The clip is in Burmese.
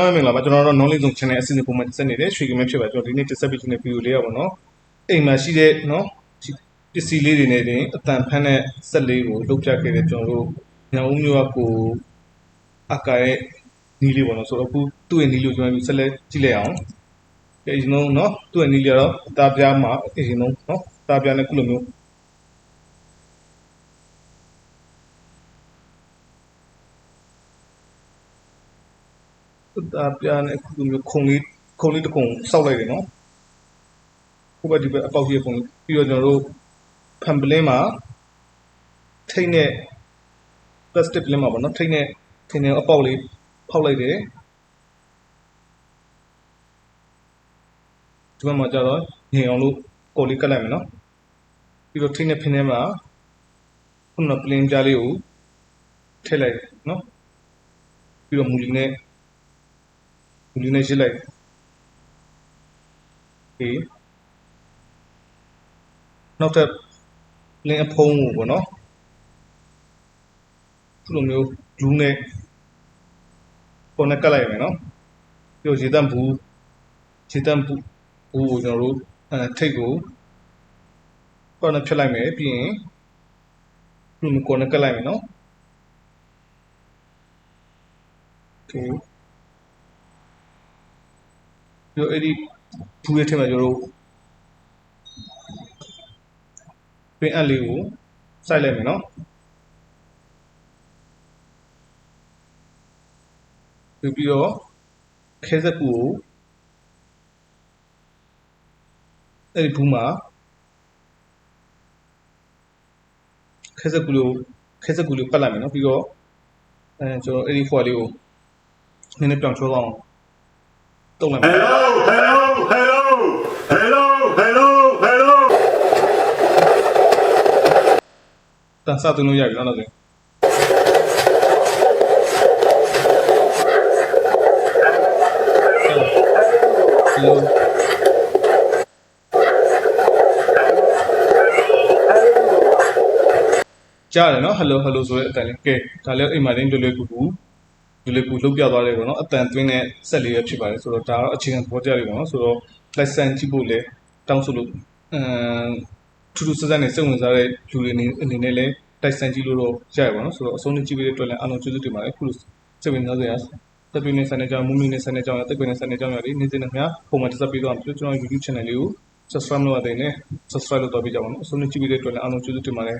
အားမင်္ဂလာပါကျွန်တော်တို့ knowledge zone channel အစီအစဉ်ပုံမှန်တက်နေတယ်ရွှေကမဲဖြစ်ပါကျွန်တော်ဒီနေ့တက်ဆက်ပေးခြင်းတဲ့ video လေးရပါတော့အိမ်မှာရှိတဲ့နော်ပစ္စည်းလေးတွေနဲ့တင်အတန်ဖန်းတဲ့ဆက်လေးကိုလုပ်ပြခဲ့တယ်ကျွန်တော်တို့ညောင်ဦးမျိုးကကိုအကာရဲ့နီးလေးပေါ့နော်ဆိုတော့အခုသူ့ရဲ့နီးလေးကိုကျွန်တော်ဆက်လက်ကြည့်လိုက်အောင်အရင်ဆုံးနော်သူ့ရဲ့နီးလေးကတော့အသားပြားမှာအရင်ဆုံးနော်အသားပြားနဲ့ခုလိုမျိုး တာပြားနဲ့အခုလိုမျိုးခုံလေးခုံလေးတစ်ခုံစောက်လိုက်တယ်နော်ဟိုဘက်ဒီဘက်အပေါက်ကြီးခုံပြီးတော့ကျွန်တော်တို့ဖန်ပလင်းမှာထိတ်နဲ့ plastic ပလင်းမှာပေါ့နော်ထိတ်နဲ့ထင်းနဲ့အပေါက်လေးဖောက်လိုက်တယ်ဒီဘက်မှာကျတော့ငင်အောင်လို့ကော်လေးကတ်လိုက်မယ်နော်ပြီးတော့ထိတ်နဲ့ဖင်းထဲမှာခုနကပလင်းပြားလေးကိုထည့်လိုက်နော်ပြီးတော့မူလီနဲ့ လူလေးနဲ့ရှင်းလိုက် A နောက်ထပ် link အဖုံးကိုပေါ့နော်ခုလိုမျိုး glue နဲ့ပုံနဲ့ကတ်လိုက်မယ်နော်ပြီးတော့ရေတန့်ဘူးရေတန့်ဘူးဘူးကိုကျွန်တော်တို့အဲထိတ်ကိုပုံနဲ့ဖြတ်လိုက်မယ်ပြီးရင်ခုလိုမျိုးပုံနဲ့ကတ်လိုက်မယ်နော် Okay. ပြီးတော့အဲ့ဒီဘူးရဲ့ထဲမှာကျွန်တော်တို့ပင်အပ်လေးကိုစိုက်လိုက်မယ်နော်ပြီးပြီးတော့ခဲစက်ကူကိုအဲ့ဒီဘူးမှာခဲစက်ကူလေးကိုခဲစက်ကူလေးကိုပတ်လိုက်မယ်နော်ပြီးတော့အဲကျွန်တော်အဲ့ဒီဖွာလေးကိုနည်းနည်းပြောင်းချောသွားအောင် တုံးလိုက်မယ် Hello, hello, hello, hello, hello, hello. တန်စသွင်းလို့ရပြီနော်တော့ဆိုရင်ဟယ်လိုကြားတယ်နော်ဟယ်လိုဟယ်လိုဆိုတဲ့အတန်လေးကဲဒါလည်းအိမ်မှာတင်းလွယ်လွယ်ကူကူ လွယ်လွယ်ကူလုတ်ပြသွားတယ်ပေါ့နော်အတန်သွင်းတဲ့ဆက်လေးရဖြစ်ပါတယ်ဆိုတော့ဒါတော့အခြေခံသဘောတရားတွေပေါ့နော်ဆိုတော့ license ကြည့်ဖို့လဲတောင်းဆိုလို့အမ်ထူးထူးဆန်းဆန်းနဲ့စိတ်ဝင်စားတဲ့လူတွေအနေအနေနဲ့လည်းတိုက်ဆိုင်ကြည့်လို့တော့ရရပါတော့ဆိုတော့အဆုံးနဲ့ကြည့်ပေးတဲ့အတွက်လည်းအားလုံးကျေးဇူးတင်ပါတယ်အခုလိုစိတ်ဝင်စားစရာတက်ပြင်းနဲ့ဆန်တဲ့ကြောင်မူမီနဲ့ဆန်တဲ့ကြောင်ရတက်ပြင်းနဲ့ဆန်တဲ့ကြောင်ရတွေနေ့စဉ်နဲ့များပုံမှန်တက်ဆက်ပေးသွားမှာဖြစ်ကျွန်တော် YouTube channel လေးကို subscribe လုပ်ရတဲ့နဲ့ subscribe လုပ်တော့ပေးကြပါဦးအဆုံးနဲ့ကြည့်ပေးတဲ့အတွက်လည်းအားလုံးကျေးဇူးတင်ပါတယ်